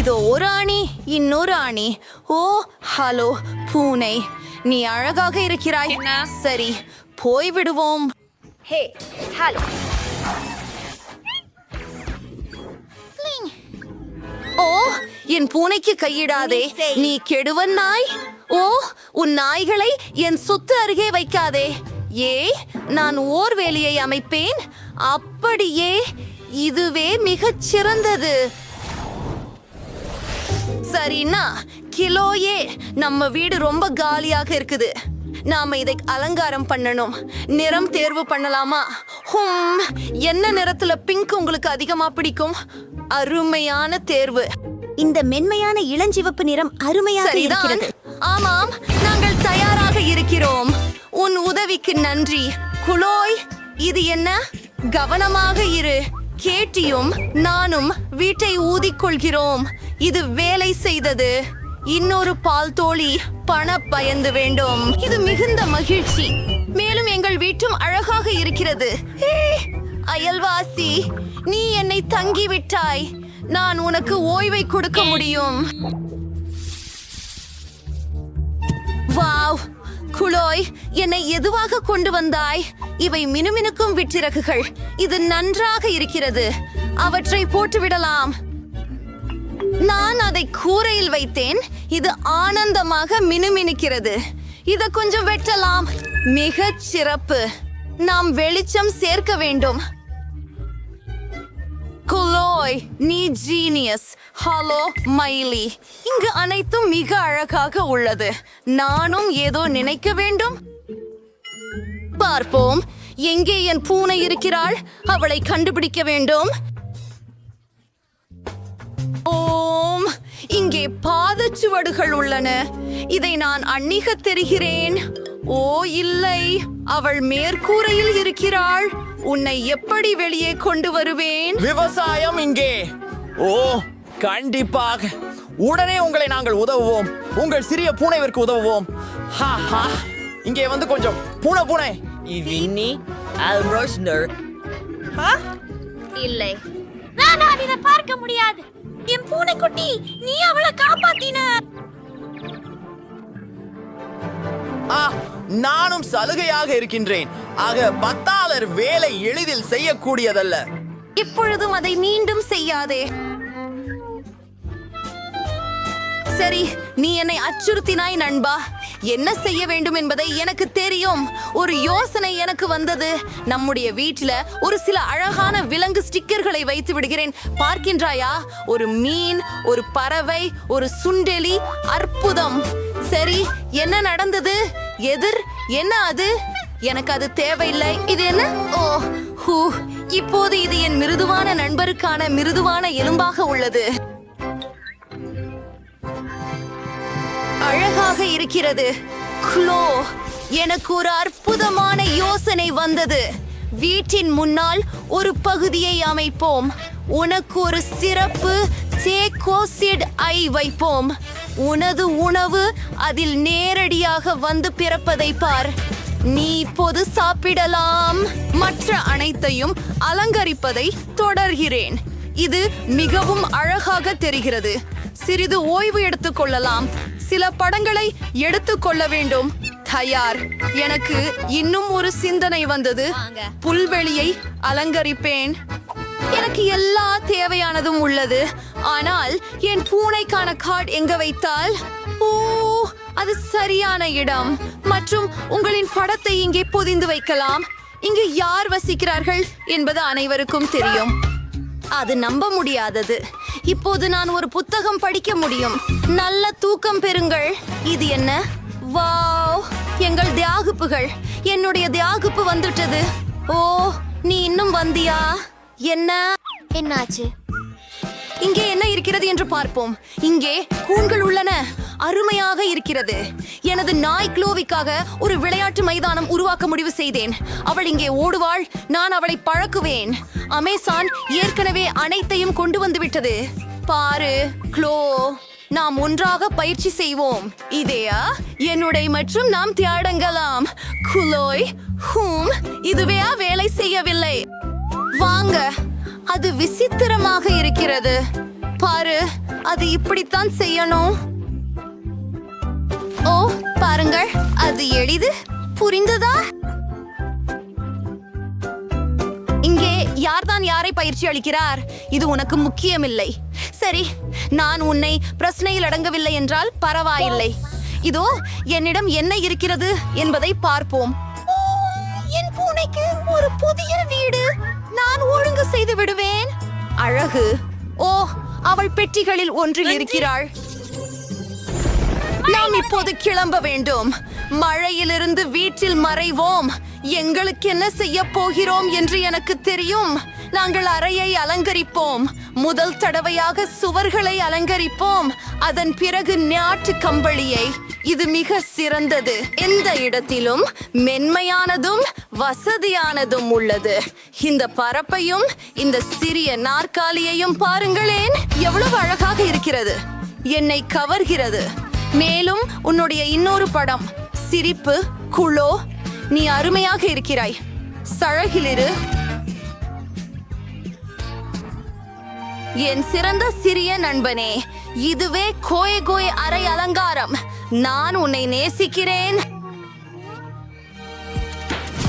இதோ ஒரு ஆணி இன்னொரு ஆணி. ஓ ஹலோ பூனை. நீ அழகாக இருக்கிறாய்? சரி போய் விடுவோம். Hey hello. ஓ என் பூனைக்கு கையிடாதே. நீ கெடுவன் நாய். ஓ உன் நாய்களை என் சொத்து அருகே வைக்காதே. ஏ நான் ஓர் வேலியை அமைப்பேன். அப்படியே இதுவே மிகச் சிறந்தது சரிண்ணா கிலோயே நம்ம வீடு ரொம்ப காலியாக இருக்குது. நாம இதை அலங்காரம் பண்ணணும். நிறம் தேர்வு பண்ணலாமா? ஹும் என்ன நிறத்துல பிங்க் உங்களுக்கு அதிகமா பிடிக்கும்? அருமையான தேர்வு. இந்த மென்மையான இளஞ்சிவப்பு நிறம் அருமையாக இருக்கிறது. ஆமாம் நாங்கள் தயாராக இருக்கிறோம். உன் உதவிக்கு நன்றி. குளோய் இது என்ன? கவனமாக இரு. கேட்டியும் நானும் வீட்டை ஊதிக்கொள்கிறோம். இது வேலை செய்தது. இன்னொரு பால் தோழி பண பயந்து வேண்டும். இது மிகுந்த மகிழ்ச்சி. மேலும் எங்கள் வீட்டும் அழகாக இருக்கிறது. அயல்வாசி நீ என்னை தங்கிவிட்டாய். நான் உனக்கு ஓய்வை கொடுக்க முடியும். வாவ் குளோய் என்னை எதுவாக கொண்டு வந்தாய்? இவை மினுமினுக்கும் விட்டிறகுகள் இது நன்றாக இருக்கிறது. அவற்றை போட்டுவிடலாம். நான் அதை கூரையில் வைத்தேன். இது ஆனந்தமாக மினுமினுக்கிறது. இத கொஞ்சம் வெட்டலாம். மிகச் சிறப்பு. நாம் வெளிச்சம் சேர்க்க வேண்டும். குலோய் நீ ஜீனியஸ் ஹலோ மைலி இங்கு அனைத்தும் மிக அழகாக உள்ளது. நானும் ஏதோ நினைக்க வேண்டும். பார்ப்போம். எங்கே என் பூனை இருக்கிறாள்? அவளை கண்டுபிடிக்க வேண்டும். ஓம். இங்கே பாதச்சுவடுகள் உள்ளன. இதை நான் அன்னிக தெரிகிறேன். ஓ இல்லை. அவள் மேற்கூரையில் இருக்கிறாள். உன்னை எப்படி வெளியே கொண்டு வருவேன்? விவசாயம் இங்கே. ஓ கண்டிப்பாக. உடனே உங்களை நாங்கள் உதவுவோம். உங்கள் சிறிய பூனைவிற்கு உதவுவோம். ஹா ஹா. இங்கே வந்து கொஞ்சம் பூனை பூனை. Ivini Almrosner. இல்லை. நான் இதை பார்க்க முடியாது. என் பூனைக்குட்டி நீ அவளை காப்பாத்தின. ஆ நானும் சலுகையாக இருக்கின்றேன். ஆக பத்தாளர் வேலை எளிதில் செய்யக்கூடியதல்ல. இப்பொழுதும் அதை மீண்டும் செய்யாதே. சரி நீ என்னை அச்சுறுத்தினாய் நண்பா. என்ன செய்ய வேண்டும் என்பதை எனக்கு தெரியும். ஒரு யோசனை எனக்கு வந்தது. நம்முடைய வீட்டில ஒரு சில அழகான விலங்கு ஸ்டிக்கர்களை வைத்து விடுகிறேன். பார்க்கின்றாயா? ஒரு மீன் ஒரு பறவை ஒரு சுண்டெலி. அற்புதம். சரி என்ன நடந்தது? எதிர் என்ன அது? எனக்கு அது தேவையில்லை. இது என்ன? ஓ ஹூ. இப்போது இது என் மிருதுவான நண்பருக்கான மிருதுவான எலும்பாக உள்ளது. அழகாக இருக்கிறது. க்ளோ எனக்கு ஒரு அற்புதமான யோசனை வந்தது. வீட்டின் முன்னால் ஒரு பகுதியை அமைப்போம். உனக்கு ஒரு சிறப்பு சேகோசிட் ஐ வைப்போம். உனது உணவு அதில் நேரடியாக வந்து பிறப்பதை பார். நீ இப்போது சாப்பிடலாம். மற்ற அனைத்தையும் அலங்கரிப்பதை தொடர்கிறேன். இது மிகவும் அழகாக தெரிகிறது. சிறிது ஓய்வு எடுத்துக் கொள்ளலாம். சில படங்களை எடுத்துக்கொள்ள வேண்டும். தயார். எனக்கு இன்னும் ஒரு சிந்தனை வந்தது. புல்வெளியை அலங்கரிப்பேன். எனக்கு எல்லா தேவையானதும் உள்ளது. ஆனால் என் பூனைக்கான கார்டு எங்க வைத்தால்? ஓ அது சரியான இடம். மற்றும் உங்களின் படத்தை இங்கே பொதிந்து வைக்கலாம். இங்கு யார் வசிக்கிறார்கள் என்பது அனைவருக்கும் தெரியும். அது நம்ப முடியாதது. இப்போது நான் ஒரு புத்தகம் படிக்க முடியும். நல்ல தூக்கம் பெறுங்கள். இது என்ன? வாவ்! எங்கள் தியாகுப்புகள். என்னுடைய தியாகுப்பு வந்துட்டது. ஓ நீ இன்னும் வந்தியா? என்ன? என்னாச்சு? இங்கே என்ன இருக்கிறது என்று பார்ப்போம். இங்கே கூண்கள் உள்ளன. அருமையாக இருக்கிறது. எனது நாய் க்ளோவிக்காக ஒரு விளையாட்டு மைதானம் உருவாக்க முடிவு செய்தேன். அவள் இங்கே ஓடுவாள் நான் அவளை பழக்குவேன். அமேசான் ஏற்கனவே அனைத்தையும் கொண்டு வந்துவிட்டது பாரு க்ளோ நாம் ஒன்றாக பயிற்சி செய்வோம். இதேயா? என்னுடைய மற்றும் நாம் தியாடங்கலாம். குலோய் ஹூம் இதுவேயா? வேலை செய்யவில்லை. வாங்க அது விசித்திரமாக இருக்கிறது. பாரு அது இப்படித்தான் செய்யணும். ஓ பாருங்கள். அது எளிது. புரிந்ததா? இங்கே யார்தான் யாரை பயிற்சி அளிக்கிறார்? இது உனக்கு முக்கியமில்லை. சரி நான் உன்னை பிரச்சனையில் அடங்கவில்லை என்றால் பரவாயில்லை. இதோ என்னிடம் என்ன இருக்கிறது என்பதை பார்ப்போம். என் பூனைக்கு ஒரு புதிய வீடு. நான் ஒழுங்கு செய்து விடுவேன். அழகு. ஓ அவள் பெட்டிகளில் ஒன்றில் இருக்கிறாள். நாம் இப்போது கிளம்ப வேண்டும். மழையிலிருந்து வீட்டில் மறைவோம். எங்களுக்கு என்ன செய்ய போகிறோம் என்று எனக்கு தெரியும். நாங்கள் அறையை அலங்கரிப்போம். முதல் தடவையாக சுவர்களை அலங்கரிப்போம். அதன் பிறகு நாட்டு கம்பளியை. இது மிக சிறந்தது. எந்த இடத்திலும் மென்மையானதும் வசதியானதும் உள்ளது. இந்த பரப்பையும் இந்த சிறிய நாற்காலியையும் பாருங்களேன். எவ்வளவு அழகாக இருக்கிறது. என்னை கவர்கிறது. மேலும் உன்னுடைய இன்னொரு படம் சிரிப்பு குளோ நீ அருமையாக இருக்கிறாய். சழகிலிரு. என் சிறந்த சிறிய நண்பனே இதுவே கோய கோய அறை அலங்காரம். நான் உன்னை நேசிக்கிறேன்.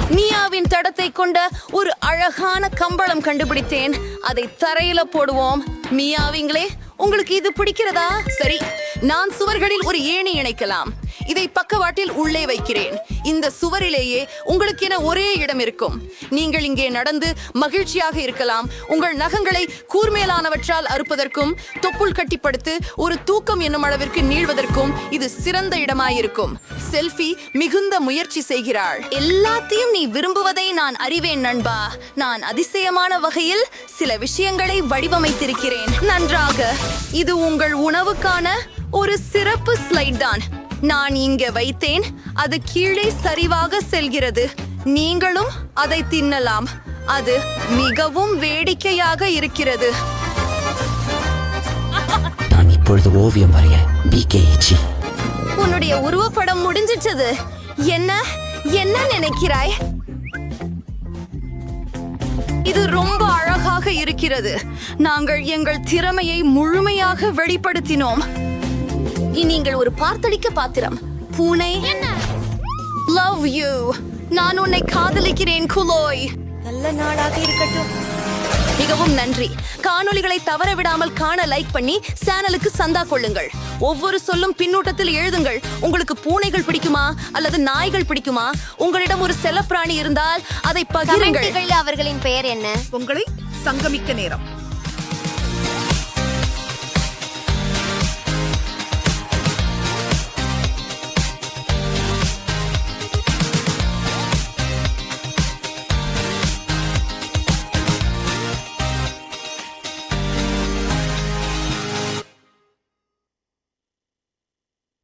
நியாவின் தடத்தை கொண்ட ஒரு அழகான கம்பளம் கண்டுபிடித்தேன். அதை தரையில போடுவோம். மியாவிங்களே உங்களுக்கு இது பிடிக்கிறதா? சரி. நான் சுவர்களில் ஒரு ஏணி இணைக்கலாம். இதை பக்கவாட்டில் உள்ளே வைக்கிறேன். இந்த சுவரிலேயே உங்களுக்கென ஒரே இடம் இருக்கும். நீங்கள் இங்கே நடந்து மகிழ்ச்சியாக இருக்கலாம். உங்கள் நகங்களை கூர்மேலானவற்றால் அறுப்பதற்கும் தொப்புள் கட்டிப்படுத்து ஒரு தூக்கம் என்னும் அளவிற்கு நீள்வதற்கும் இது சிறந்த இடமாயிருக்கும். செல்ஃபி மிகுந்த முயற்சி செய்கிறாள். எல்லாத்தையும் நீ விரும்புவதை நான் அறிவேன் நண்பா. நான் அதிசயமான வகையில் சில விஷயங்களை வடிவமைத்திருக்கிறேன். நன்றாக. இது உங்கள் உணவுக்கான ஒரு சிறப்பு ஸ்லைட் தான். நான் இங்க வைத்தேன் அது கீழே சரிவாக செல்கிறது. நீங்களும் அதை தின்னலாம். அது மிகவும் வேடிக்கையாக இருக்கிறது. நான் இப்பொழுது ஓவியம் வரைய பிகேஹெச்சி உன்னுடைய உருவப்படம் முடிஞ்சிட்டது. என்ன? என்ன நினைக்கிறாய்? இது ரொம்ப அழகாக இருக்கிறது. நாங்கள் எங்கள் திறமையை முழுமையாக வெளிப்படுத்தினோம். நீங்கள் ஒரு பார்த்தளிக்க பாத்திரம். பூனை. லவ் யூ நான் உன்னை காதலிக்கிறேன் குலோய். நல்ல நாளாக இருக்கட்டும். மிகவும் நன்றி. காணொளிகளை தவற விடாமல் காண லைக் பண்ணி சேனலுக்கு சந்தா கொள்ளுங்கள். ஒவ்வொரு சொல்லும் பின்னூட்டத்தில் எழுதுங்கள். உங்களுக்கு பூனைகள் பிடிக்குமா? அல்லது நாய்கள் பிடிக்குமா? உங்களிடம் ஒரு செல்லப்பிராணி இருந்தால் அதை பகிருங்கள். அவர்களின் பெயர் என்ன? உங்களை சங்கமிக்க நேரம்.